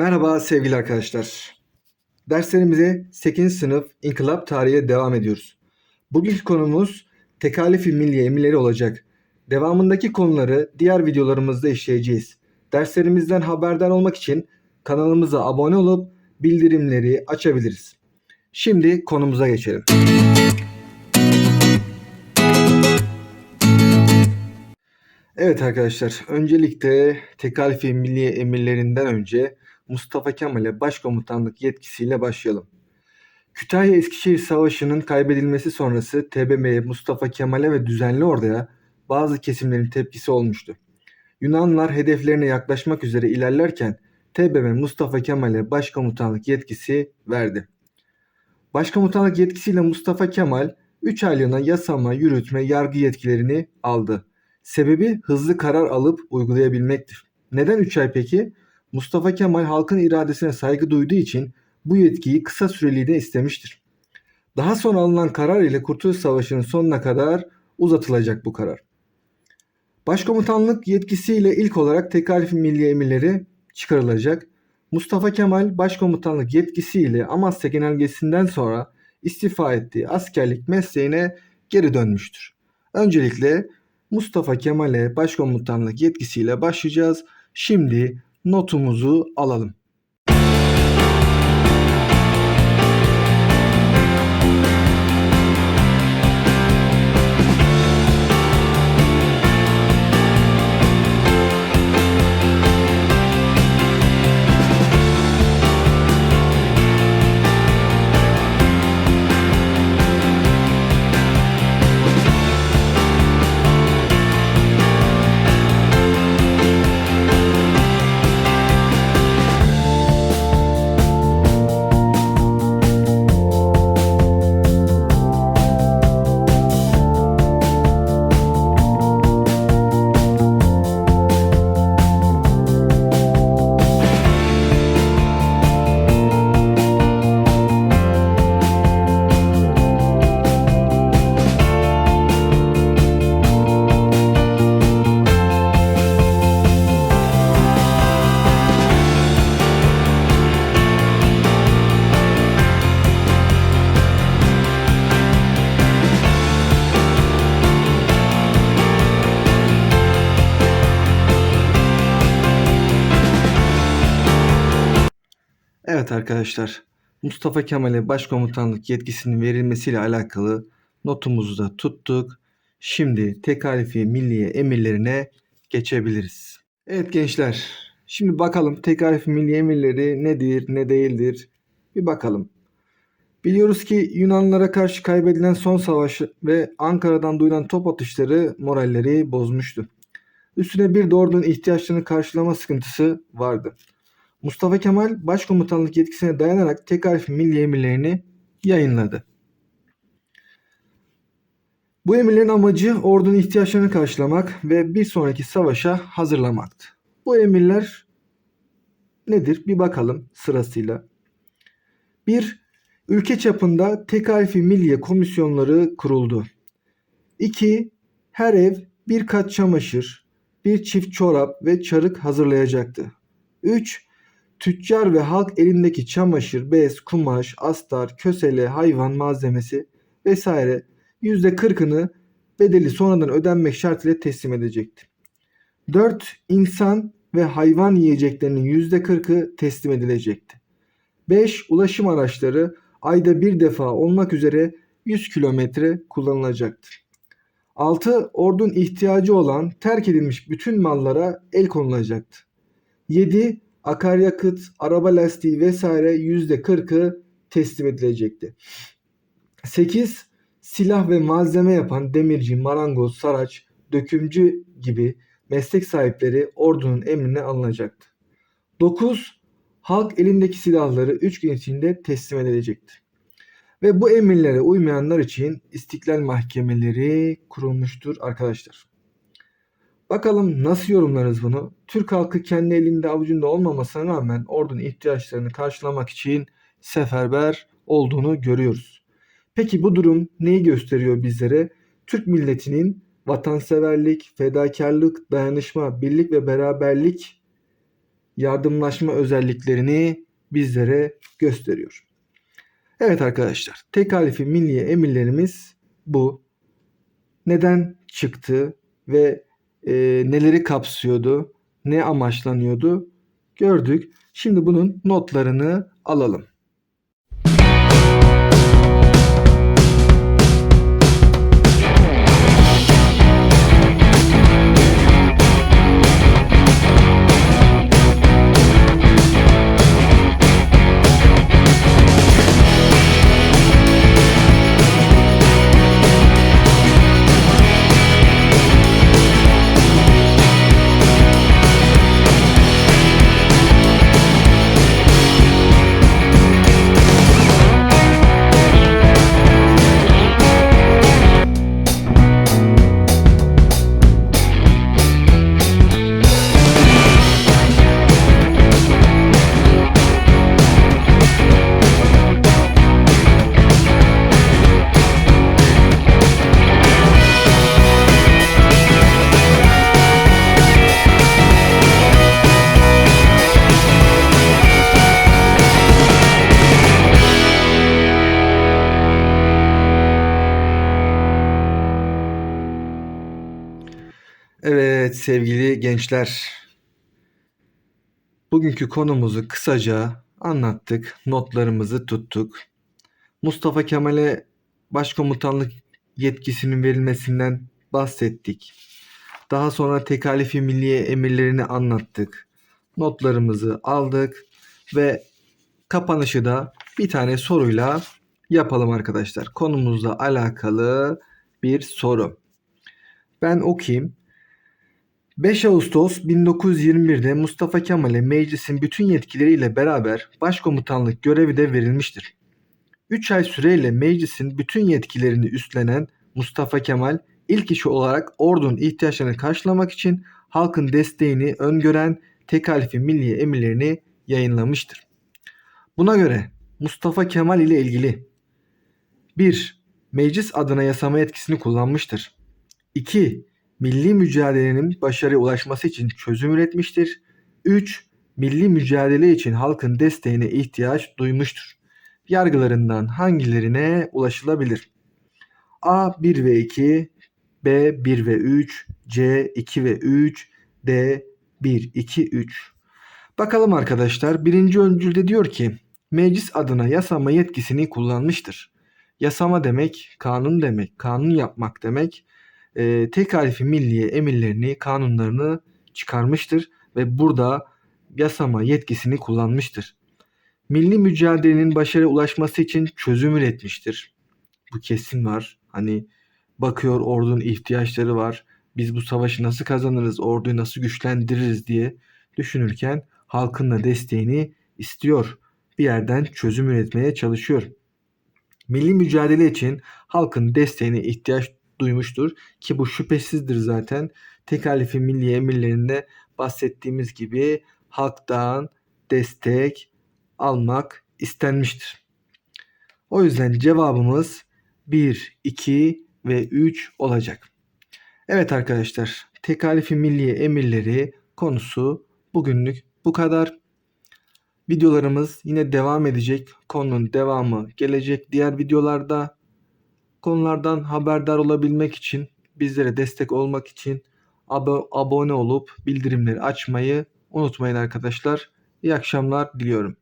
Merhaba sevgili arkadaşlar. Derslerimize 8. sınıf İnkılap Tarihi'ye devam ediyoruz. Bugünkü konumuz Tekalifi Milliye Emirleri olacak. Devamındaki konuları diğer videolarımızda işleyeceğiz. Derslerimizden haberdar olmak için kanalımıza abone olup bildirimleri açabiliriz. Şimdi konumuza geçelim. Evet arkadaşlar, öncelikle Tekalifi Milliye Emirlerinden önce Mustafa Kemal'e başkomutanlık yetkisiyle başlayalım. Kütahya Eskişehir Savaşı'nın kaybedilmesi sonrası TBMM'ye Mustafa Kemal'e ve düzenli orduya bazı kesimlerin tepkisi olmuştu. Yunanlılar hedeflerine yaklaşmak üzere ilerlerken TBMM Mustafa Kemal'e başkomutanlık yetkisi verdi. Başkomutanlık yetkisiyle Mustafa Kemal 3 aylığına yasama, yürütme, yargı yetkilerini aldı. Sebebi hızlı karar alıp uygulayabilmektir. Neden 3 ay peki? Mustafa Kemal halkın iradesine saygı duyduğu için bu yetkiyi kısa süreliğine istemiştir. Daha sonra alınan karar ile Kurtuluş Savaşı'nın sonuna kadar uzatılacak bu karar. Başkomutanlık yetkisiyle ilk olarak tekalif milli emirleri çıkarılacak. Mustafa Kemal başkomutanlık yetkisiyle Amasya Genelgesi'nden sonra istifa ettiği askerlik mesleğine geri dönmüştür. Öncelikle Mustafa Kemal'e başkomutanlık yetkisiyle başlayacağız. Şimdi notumuzu alalım. Evet arkadaşlar, Mustafa Kemal'e başkomutanlık yetkisinin verilmesiyle alakalı notumuzu da tuttuk. Şimdi tekalifi milliye emirlerine geçebiliriz. Evet gençler, şimdi bakalım tekalifi milliye emirleri nedir, ne değildir? Bir bakalım. Biliyoruz ki Yunanlılara karşı kaybedilen son savaş ve Ankara'dan duyulan top atışları moralleri bozmuştu. Üstüne bir de ordunun ihtiyaçlarını karşılama sıkıntısı vardı. Mustafa Kemal başkomutanlık yetkisine dayanarak tekalif milli emirlerini yayınladı. Bu emirlerin amacı ordunun ihtiyaçlarını karşılamak ve bir sonraki savaşa hazırlamaktı. Bu emirler nedir? Bir bakalım sırasıyla. 1. Ülke çapında tekalifi milliye komisyonları kuruldu. 2. Her ev bir kat çamaşır, bir çift çorap ve çarık hazırlayacaktı. 3 tüccar ve halk elindeki çamaşır, bez, kumaş, astar, kösele, hayvan malzemesi vesaire %40'ını bedeli sonradan ödenmek şartıyla teslim edecekti. 4. İnsan ve hayvan yiyeceklerinin %40'ı teslim edilecekti. 5. Ulaşım araçları ayda bir defa olmak üzere 100 kilometre kullanılacaktı. 6. Ordun ihtiyacı olan terk edilmiş bütün mallara el konulacaktı. 7 akaryakıt, araba lastiği vesaire %40'ı teslim edilecekti. 8. Silah ve malzeme yapan demirci, marangoz, saraç, dökümcü gibi meslek sahipleri ordunun emrine alınacaktı. 9. Halk elindeki silahları 3 gün içinde teslim edilecekti. Ve bu emirlere uymayanlar için istiklal mahkemeleri kurulmuştur arkadaşlar. Bakalım nasıl yorumlarız bunu? Türk halkı kendi elinde avucunda olmamasına rağmen ordunun ihtiyaçlarını karşılamak için seferber olduğunu görüyoruz. Peki bu durum neyi gösteriyor bizlere? Türk milletinin vatanseverlik, fedakarlık, dayanışma, birlik ve beraberlik yardımlaşma özelliklerini bizlere gösteriyor. Evet arkadaşlar, tekalifi milliye emirlerimiz bu. Neden çıktı ve e, neleri kapsıyordu, ne amaçlanıyordu gördük. Şimdi bunun notlarını alalım. Sevgili gençler. Bugünkü konumuzu kısaca anlattık. Notlarımızı tuttuk. Mustafa Kemal'e başkomutanlık yetkisinin verilmesinden bahsettik. Daha sonra tekalifi milliye emirlerini anlattık. Notlarımızı aldık ve kapanışı da bir tane soruyla yapalım arkadaşlar. Konumuzla alakalı bir soru. Ben okuyayım. 5 Ağustos 1921'de Mustafa Kemal'e meclisin bütün yetkileriyle beraber başkomutanlık görevi de verilmiştir. 3 ay süreyle meclisin bütün yetkilerini üstlenen Mustafa Kemal ilk işi olarak ordunun ihtiyaçlarını karşılamak için halkın desteğini öngören tekalifi milliye emirlerini yayınlamıştır. Buna göre Mustafa Kemal ile ilgili 1. Meclis adına yasama yetkisini kullanmıştır. 2 milli mücadelenin başarıya ulaşması için çözüm üretmiştir. 3. Milli mücadele için halkın desteğine ihtiyaç duymuştur. Yargılarından hangilerine ulaşılabilir? A 1 ve 2, B 1 ve 3, C 2 ve 3, D 1, 2, 3. Bakalım arkadaşlar birinci öncülde diyor ki meclis adına yasama yetkisini kullanmıştır. Yasama demek kanun demek, kanun yapmak demek e, tekalifi milliye emirlerini, kanunlarını çıkarmıştır ve burada yasama yetkisini kullanmıştır. Milli mücadelenin başarıya ulaşması için çözüm üretmiştir. Bu kesin var. Hani bakıyor ordunun ihtiyaçları var. Biz bu savaşı nasıl kazanırız, orduyu nasıl güçlendiririz diye düşünürken halkın da desteğini istiyor. Bir yerden çözüm üretmeye çalışıyor. Milli mücadele için halkın desteğine ihtiyaç duymuştur ki bu şüphesizdir zaten. Tekalifi milli emirlerinde bahsettiğimiz gibi halktan destek almak istenmiştir. O yüzden cevabımız 1, 2 ve 3 olacak. Evet arkadaşlar, tekalifi milliye emirleri konusu bugünlük bu kadar. Videolarımız yine devam edecek. Konunun devamı gelecek diğer videolarda konulardan haberdar olabilmek için, bizlere destek olmak için ab- abone olup bildirimleri açmayı unutmayın arkadaşlar. İyi akşamlar diliyorum.